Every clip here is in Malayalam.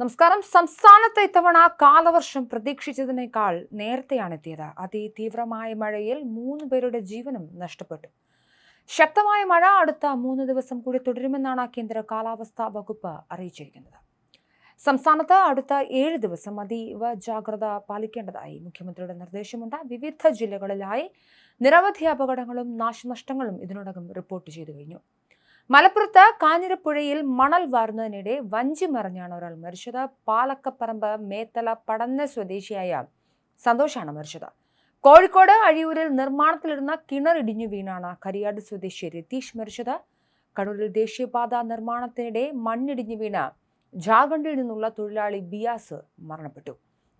നമസ്കാരം. സംസ്ഥാനത്ത് ഇത്തവണ കാലവർഷം പ്രതീക്ഷിച്ചതിനേക്കാൾ നേരത്തെയാണ് എത്തിയത്. അതിതീവ്രമായ മഴയിൽ മൂന്ന് പേരുടെ ജീവനും നഷ്ടപ്പെട്ടു. ശക്തമായ മഴ അടുത്ത മൂന്ന് ദിവസം കൂടി തുടരുമെന്നാണ് കേന്ദ്ര കാലാവസ്ഥാ വകുപ്പ് അറിയിച്ചിരിക്കുന്നത്. സംസ്ഥാനത്ത് അടുത്ത ഏഴ് ദിവസം അതീവ ജാഗ്രത പാലിക്കേണ്ടതായി മുഖ്യമന്ത്രിയുടെ നിർദ്ദേശമുണ്ട്. വിവിധ ജില്ലകളിലായി നിരവധി അപകടങ്ങളും നാശനഷ്ടങ്ങളും ഇതിനോടകം റിപ്പോർട്ട് ചെയ്തു കഴിഞ്ഞു. മലപ്പുറത്ത് കാഞ്ഞിരപ്പുഴയിൽ മണൽ വാർന്നതിനിടെ വഞ്ചി മറിഞ്ഞാണ് ഒരാൾ മരിച്ചത്. പാലക്കപ്പറമ്പ് മേത്തല പടന്ന സ്വദേശിയായ സന്തോഷാണ് മരിച്ചത്. കോഴിക്കോട് അഴിയൂരിൽ നിർമ്മാണത്തിലിരുന്ന കിണർ ഇടിഞ്ഞു വീണാണ് കരിയാട് സ്വദേശി രതീഷ് മരിച്ചത്. കണ്ണൂരിൽ ദേശീയപാത നിർമ്മാണത്തിനിടെ മണ്ണിടിഞ്ഞു വീണ ജാഗണ്ടിൽ നിന്നുള്ള തൊഴിലാളി ബിയാസ് മരണപ്പെട്ടു.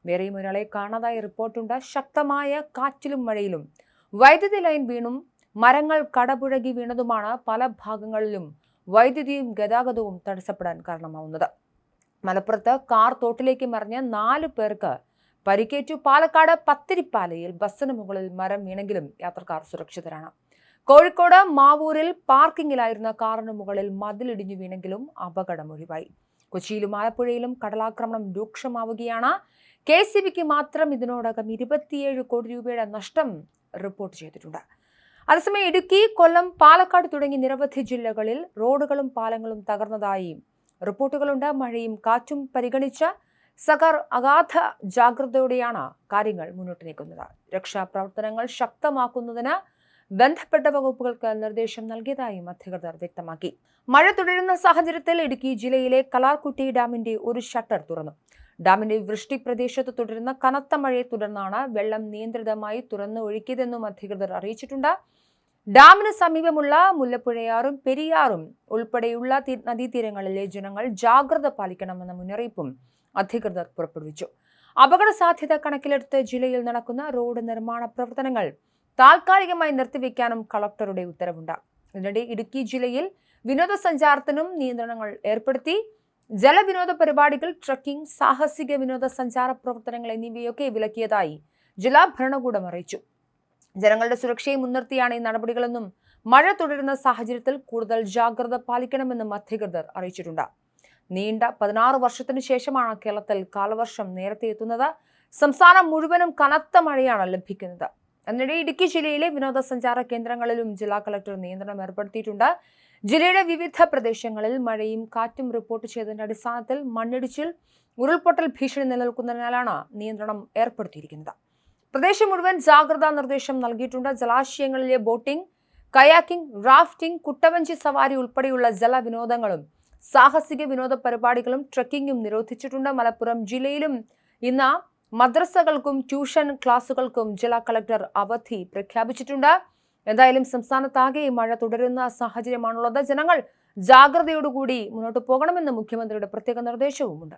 വേറെയും ഒരാളെ കാണാതായ റിപ്പോർട്ടുണ്ട്. ശക്തമായ കാറ്റിലും മഴയിലും വൈദ്യുതി ലൈൻ വീണും മരങ്ങൾ കടപുഴകി വീണതുമാണ് പല ഭാഗങ്ങളിലും വൈദ്യുതിയും ഗതാഗതവും തടസ്സപ്പെടാൻ കാരണമാവുന്നത്. മലപ്പുറത്ത് കാർ തോട്ടിലേക്ക് മറിഞ്ഞ് നാല് പേർക്ക് പരിക്കേറ്റു. പാലക്കാട് പത്തിരിപ്പാലയിൽ ബസ്സിന് മുകളിൽ മരം വീണെങ്കിലും യാത്രക്കാർ സുരക്ഷിതരാണ്. കോഴിക്കോട് മാവൂരിൽ പാർക്കിങ്ങിലായിരുന്ന കാറിന് മുകളിൽ മതിലിടിഞ്ഞു വീണെങ്കിലും അപകടം ഒഴിവായി കൊച്ചിയിലും ആലപ്പുഴയിലും കടലാക്രമണം രൂക്ഷമാവുകയാണ്. കെ സി ബിക്ക് മാത്രം ഇതിനോടകം ഇരുപത്തിയേഴ് കോടി രൂപയുടെ നഷ്ടം റിപ്പോർട്ട് ചെയ്തിട്ടുണ്ട്. അതേസമയം ഇടുക്കി കൊല്ലം പാലക്കാട് തുടങ്ങി നിരവധി ജില്ലകളിൽ റോഡുകളും പാലങ്ങളും തകർന്നതായി റിപ്പോർട്ടുകളുണ്ട്. മഴയും കാറ്റും പരിഗണിച്ച സഗർ അഗാധ ജാഗ്രതയോടെയാണ് കാര്യങ്ങൾ മുന്നോട്ട് നീക്കുന്നത്. രക്ഷാപ്രവർത്തനങ്ങൾ ശക്തമാക്കുന്നതിന് ബന്ധപ്പെട്ട വകുപ്പുകൾക്ക് നിർദ്ദേശം നൽകിയതായും അധികൃതർ വ്യക്തമാക്കി. മഴ തുടരുന്ന സാഹചര്യത്തിൽ ഇടുക്കി ജില്ലയിലെ കലാർകുട്ടി ഡാമിന്റെ ഒരു ഷട്ടർ തുറന്നു. ഡാമിന്റെ വൃഷ്ടി പ്രദേശത്ത് തുടരുന്ന കനത്ത മഴയെ തുടർന്നാണ് വെള്ളം നിയന്ത്രിതമായി തുറന്നു ഒഴുക്കിയതെന്നും അധികൃതർ അറിയിച്ചിട്ടുണ്ട്. ഡാമിന് സമീപമുള്ള മുല്ലപ്പുഴയാറും പെരിയാറും ഉൾപ്പെടെയുള്ള നദീതീരങ്ങളിലെ ജനങ്ങൾ ജാഗ്രത പാലിക്കണമെന്ന മുന്നറിയിപ്പും അധികൃതർ പുറപ്പെടുവിച്ചു. അപകട സാധ്യത കണക്കിലെടുത്ത് ജില്ലയിൽ നടക്കുന്ന റോഡ് നിർമ്മാണ പ്രവർത്തനങ്ങൾ താൽക്കാലികമായി നിർത്തിവെക്കാനും കളക്ടറുടെ ഉത്തരവുണ്ട്. ഇതിനിടെ ഇടുക്കി ജില്ലയിൽ വിനോദസഞ്ചാരത്തിനും നിയന്ത്രണങ്ങൾ ഏർപ്പെടുത്തി. ജലവിനോദ പരിപാടികൾ ട്രക്കിംഗ് സാഹസിക വിനോദസഞ്ചാര പ്രവർത്തനങ്ങൾ എന്നിവയൊക്കെ വിലക്കിയതായി ജില്ലാ ഭരണകൂടം അറിയിച്ചു. ജനങ്ങളുടെ സുരക്ഷയെ മുൻനിർത്തിയാണ് ഈ നടപടികളെന്നും മഴ തുടരുന്ന സാഹചര്യത്തിൽ കൂടുതൽ ജാഗ്രത പാലിക്കണമെന്നും അധികൃതർ അറിയിച്ചിട്ടുണ്ട്. നീണ്ട പതിനാറ് വർഷത്തിനു ശേഷമാണ് കേരളത്തിൽ കാലവർഷം നേരത്തെ എത്തുന്നത്. സംസ്ഥാനം മുഴുവനും കനത്ത മഴയാണ് ലഭിക്കുന്നത്. അതിനിടെ ഇടുക്കി ജില്ലയിലെ വിനോദസഞ്ചാര കേന്ദ്രങ്ങളിലും ജില്ലാ കളക്ടർ നിയന്ത്രണം ഏർപ്പെടുത്തിയിട്ടുണ്ട്. ജില്ലയുടെ വിവിധ പ്രദേശങ്ങളിൽ മഴയും കാറ്റും റിപ്പോർട്ട് ചെയ്തതിന്റെ അടിസ്ഥാനത്തിൽ മണ്ണിടിച്ചിൽ ഉരുൾപൊട്ടൽ ഭീഷണി നിലനിൽക്കുന്നതിനാലാണ് നിയന്ത്രണം ഏർപ്പെടുത്തിയിരിക്കുന്നത്. പ്രദേശം മുഴുവൻ ജാഗ്രതാ നിർദ്ദേശം നൽകിയിട്ടുണ്ട്. ജലാശയങ്ങളിലെ ബോട്ടിംഗ് കയാക്കിംഗ് റാഫ്റ്റിംഗ് കുട്ടവഞ്ചി സവാരി ഉൾപ്പെടെയുള്ള ജലവിനോദങ്ങളും സാഹസിക വിനോദ പരിപാടികളും ട്രക്കിംഗും നിരോധിച്ചിട്ടുണ്ട്. മലപ്പുറം ജില്ലയിലും ഇന്ന് മദ്രസകൾക്കും ട്യൂഷൻ ക്ലാസുകൾക്കും ജില്ലാ കളക്ടർ അവധി പ്രഖ്യാപിച്ചിട്ടുണ്ട്. എന്തായാലും സംസ്ഥാനത്താകെ മഴ തുടരുന്ന സാഹചര്യമാണുള്ളത്. ജനങ്ങൾ ജാഗ്രതയോടുകൂടി മുന്നോട്ട് പോകണമെന്ന് മുഖ്യമന്ത്രിയുടെ പ്രത്യേക നിർദ്ദേശവുമുണ്ട്.